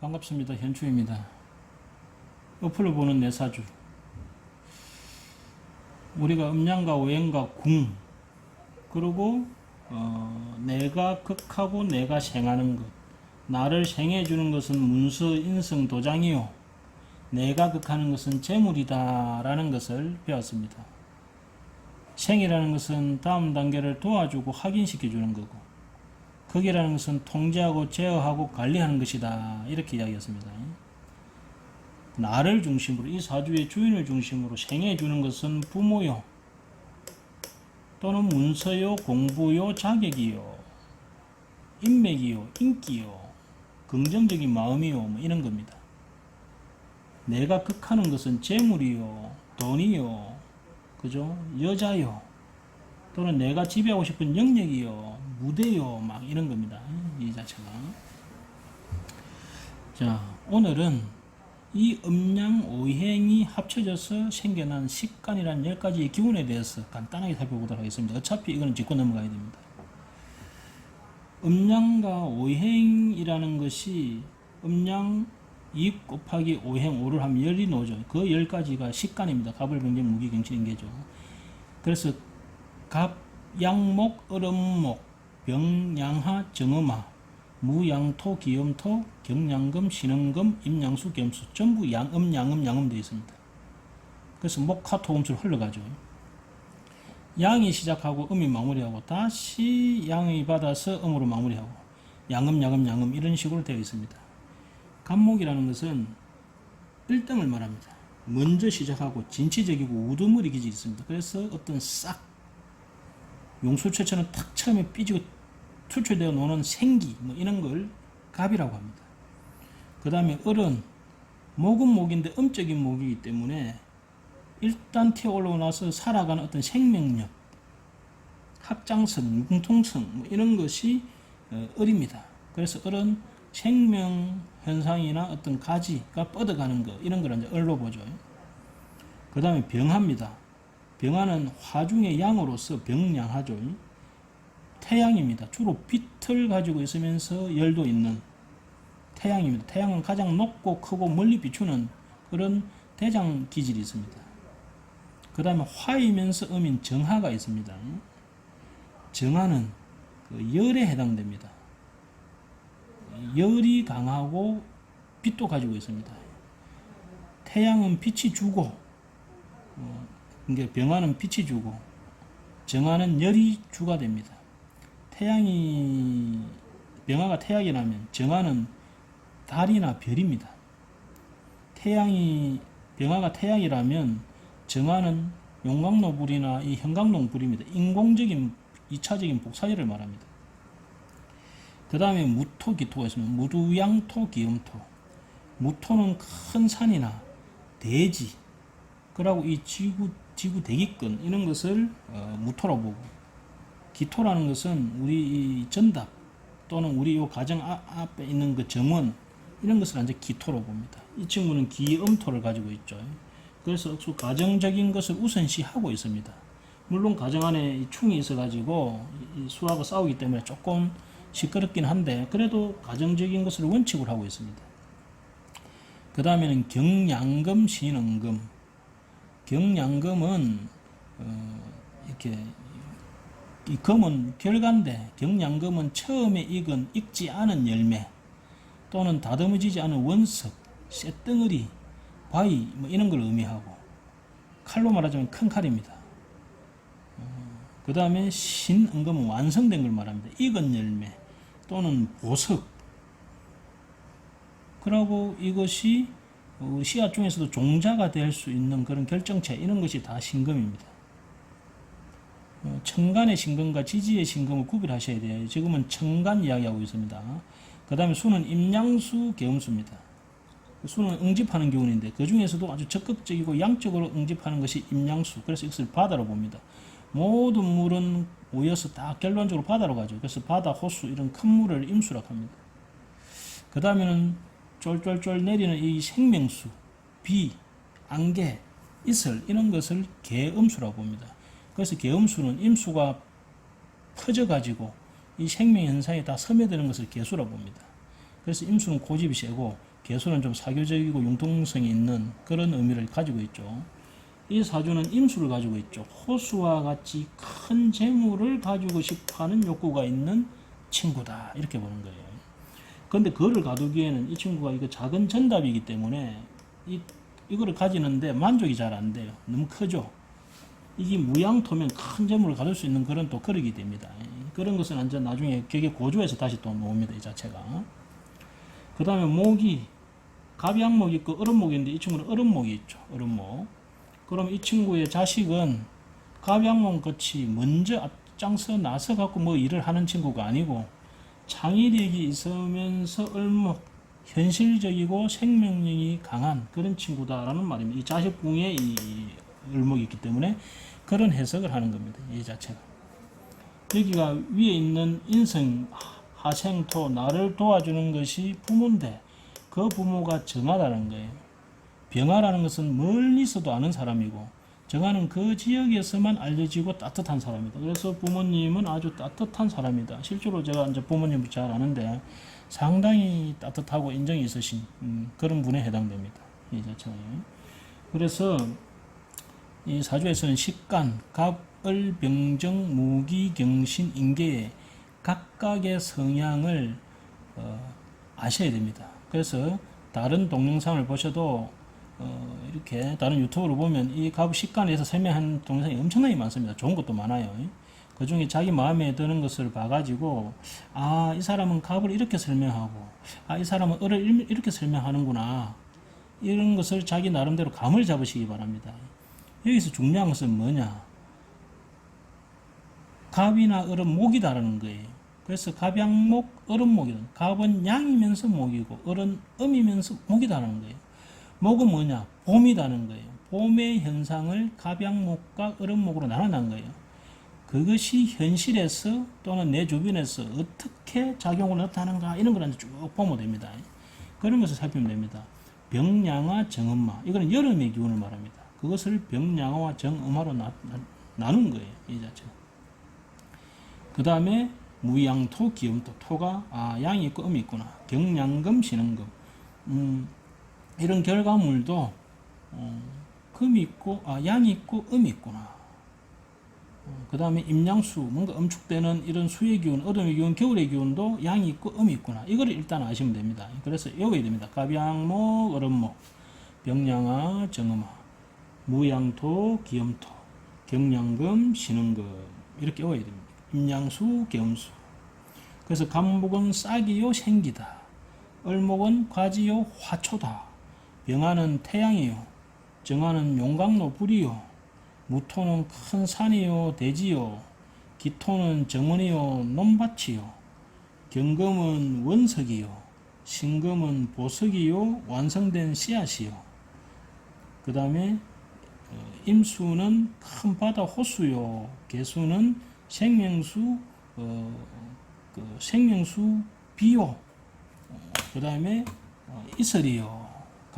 반갑습니다. 현주입니다. 어플로 보는 내 사주. 우리가 음양과 오행과 궁, 그리고 어, 내가 극하고 내가 생하는 것, 나를 생해 주는 것은 문서, 인성, 도장이요. 내가 극하는 것은 재물이다라는 것을 배웠습니다. 생이라는 것은 다음 단계를 도와주고 확인시켜 주는 거고, 극이라는 것은 통제하고 제어하고 관리하는 것이다. 이렇게 이야기했습니다. 나를 중심으로 이 사주의 주인을 중심으로 생해 주는 것은 부모요. 또는 문서요, 공부요, 자격이요, 인맥이요, 인기요, 긍정적인 마음이요, 뭐 이런 겁니다. 내가 극하는 것은 재물이요, 돈이요, 그죠? 여자요, 또는 내가 지배하고 싶은 영역이요, 무대요, 막 이런 겁니다. 이 자체가. 자, 오늘은 이 음양 오행이 합쳐져서 생겨난 식간이라는 10가지의 기운에 대해서 간단하게 살펴보도록 하겠습니다. 어차피 이거는 짚고 넘어가야 됩니다. 음양과 오행이라는 것이 음양 2 곱하기 오행 5를 하면 열이 나오죠. 그 10가지가 식간입니다. 갑을 병정 무기 경신 인계죠. 그래서 갑, 양목, 얼음목, 병양하, 정음하, 무양토, 기염토, 경양금, 신흥금, 임양수, 겸수 전부 양음, 양음, 양음 되어 있습니다. 그래서 목 화, 토금수로 흘러가죠. 양이 시작하고 음이 마무리하고 다시 양이 받아서 음으로 마무리하고 양음, 양음, 양음 이런 식으로 되어 있습니다. 간목이라는 것은 1등을 말합니다. 먼저 시작하고 진취적이고 우두머리 기질이 있습니다. 그래서 어떤 싹 용수철처럼 탁 처음에 삐지고 추출되어 노는 생기 뭐 이런 걸 갑이라고 합니다. 그 다음에 을은 목은 목인데 음적인 목이기 때문에 일단 튀어 올라오고 나서 살아가는 어떤 생명력, 확장성, 융통성 뭐 이런 것이 어, 을입니다. 그래서 을은 생명 현상이나 어떤 가지가 뻗어가는 것 이런 걸 이제 을로 보죠. 그 다음에 병합니다. 병화는 화중의 양으로서 병량하죠. 태양입니다. 주로 빛을 가지고 있으면서 열도 있는 태양입니다. 태양은 가장 높고 크고 멀리 비추는 그런 대장 기질이 있습니다. 그 다음에 화이면서 음인 정화가 있습니다. 정화는 그 열에 해당됩니다. 열이 강하고 빛도 가지고 있습니다. 태양은 빛이 주고, 어, 그러니까 병화는 빛이 주고, 정화는 열이 주가 됩니다. 태양이 병화가 태양이라면 정화는 달이나 별입니다. 태양이 병화가 태양이라면 정화는 용광로 불이나 이 형광동 불입니다. 인공적인 2차적인 복사열을 말합니다. 그 다음에 무토 기토가 있습니다. 무두양토 기음토. 무토는 큰 산이나 대지, 그러고 이 지구 지구 대기권 이런 것을 어, 무토로 보고 기토라는 것은 우리 이 전답 또는 우리 요 가정 아, 앞에 있는 그 정원 이런 것을 이제 기토로 봅니다. 이 친구는 기음토를 가지고 있죠. 그래서 억수 가정적인 것을 우선시하고 있습니다. 물론 가정 안에 충이 있어가지고 수하고 싸우기 때문에 조금 시끄럽긴 한데 그래도 가정적인 것을 원칙으로 하고 있습니다. 그 다음에는 경양금, 신흥금. 경양금은 어, 이렇게 이 금은 결과인데 경양금은 처음에 익은 익지 않은 열매 또는 다듬어지지 않은 원석, 쇳덩어리, 바위 뭐 이런 걸 의미하고 칼로 말하자면 큰 칼입니다. 그 다음에 신은금은 완성된 걸 말합니다. 익은 열매 또는 보석. 그러고 이것이 어, 씨앗 중에서도 종자가 될 수 있는 그런 결정체 이런 것이 다 신금입니다. 어, 청간의 신금과 지지의 신금을 구별하셔야 돼요. 지금은 청간 이야기하고 있습니다. 그 다음에 수는 임양수, 계음수입니다. 수는 응집하는 기운인데 그 중에서도 아주 적극적이고 양적으로 응집하는 것이 임양수. 그래서 이것을 바다로 봅니다. 모든 물은 모여서 딱 결론적으로 바다로 가죠. 그래서 바다, 호수 이런 큰 물을 임수라고 합니다. 그 다음에는 쫄쫄쫄 내리는 이 생명수, 비, 안개, 이슬 이런 것을 개음수라고 봅니다. 그래서 개음수는 임수가 퍼져가지고 이 생명 현상에 다 스며드는 것을 개수라고 봅니다. 그래서 임수는 고집이 세고 개수는 좀 사교적이고 융통성이 있는 그런 의미를 가지고 있죠. 이 사주는 임수를 가지고 있죠. 호수와 같이 큰 재물을 가지고 싶어하는 욕구가 있는 친구다 이렇게 보는 거예요. 근데 그거를 가두기에는 이 친구가 이거 작은 전답이기 때문에 이 이거를 가지는데 만족이 잘 안 돼요. 너무 크죠. 이게 무양토면 큰 재물을 가질 수 있는 그런 또 그릇이 됩니다. 그런 것은 이제 나중에 격의 고조에서 다시 또 나옵니다. 이 자체가. 그 다음에 목이 갑양목 있고 얼음목인데 이 친구는 얼음목이 있죠. 얼음목. 그럼 이 친구의 자식은 갑양목 같이 먼저 앞장서 나서 갖고 뭐 일을 하는 친구가 아니고 창의력이 있으면서 얼목 현실적이고 생명력이 강한 그런 친구다라는 말입니다. 이 자식궁에 이 을목이 있기 때문에 그런 해석을 하는 겁니다. 이 자체가. 여기가 위에 있는 인성 하생토 나를 도와주는 것이 부모인데 그 부모가 정하다는 거예요. 병하라는 것은 멀리서도 아는 사람이고 정하는 그 지역에서만 알려지고 따뜻한 사람이다. 그래서 부모님은 아주 따뜻한 사람이다. 실제로 제가 이제 부모님을 잘 아는데 상당히 따뜻하고 인정이 있으신 음, 그런 분에 해당됩니다. 이 자체가. 그래서 이 사주에서는 식간, 갑 을, 병정, 무기, 경신, 인계의 각각의 성향을 어, 아셔야 됩니다. 그래서 다른 동영상을 보셔도 어, 이렇게 다른 유튜브로 보면 이갑 식간에서 설명한 동영상이 엄청나게 많습니다. 좋은 것도 많아요. 그 중에 자기 마음에 드는 것을 봐가지고 아 이 사람은 갑을 이렇게 설명하고 아 이 사람은 을을 이렇게 설명하는구나 이런 것을 자기 나름대로 감을 잡으시기 바랍니다. 여기서 중요한 것은 뭐냐? 갑이나 을은 목이다라는 거예요. 그래서 갑양목, 을은 목이다. 갑은 양이면서 목이고 을은 음이면서 목이다라는 거예요. 목은 뭐냐? 봄이다는 거예요. 봄의 현상을 갑양목과 을은목으로 나눠난 거예요. 그것이 현실에서 또는 내 주변에서 어떻게 작용을 나타나는가 이런 걸 쭉 보면 됩니다. 그런 것을 살피면 됩니다. 병양화 정음마 이거는 여름의 기운을 말합니다. 그것을 병양화와 정음화로 나, 나, 누는 거예요. 이 자체. 그 다음에 무양토 기음토 토가 아 양이 있고 음이 있구나. 경양금 신흥금 음, 이런 결과물도 어, 금이 있고 아 양이 있고 음이 있구나. 그 다음에 임양수, 뭔가 엄축되는 이런 수의 기운, 얼음의 기운, 겨울의 기운도 양이 있고 음이 있구나. 이거를 일단 아시면 됩니다. 그래서 외워야 됩니다. 갑양목, 얼음목, 병양화, 정음화, 무양토, 기염토, 경양금, 신흥금 이렇게 외워야 됩니다. 임양수, 겸수. 그래서 갑목은 싹이요 생기다. 을목은 과지요 화초다. 병화는 태양이요. 정화는 용광로 불이요. 무토는 큰 산이요 대지요 기토는 정원이요 논밭이요 경금은 원석이요 신금은 보석이요 완성된 씨앗이요 그 다음에 임수는 큰 바다 호수요 개수는 생명수 어, 그 생명수 비요 그 다음에 어, 이슬이요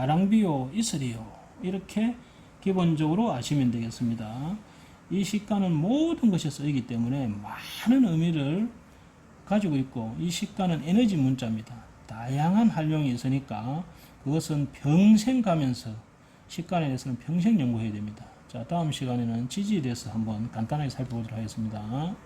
가랑비요 이슬이요 이렇게 기본적으로 아시면 되겠습니다. 이 식간은 모든 것이 쓰이기 때문에 많은 의미를 가지고 있고 이 식간은 에너지 문자입니다. 다양한 활용이 있으니까 그것은 평생 가면서 식간에 대해서는 평생 연구해야 됩니다. 자, 다음 시간에는 지지에 대해서 한번 간단하게 살펴보도록 하겠습니다.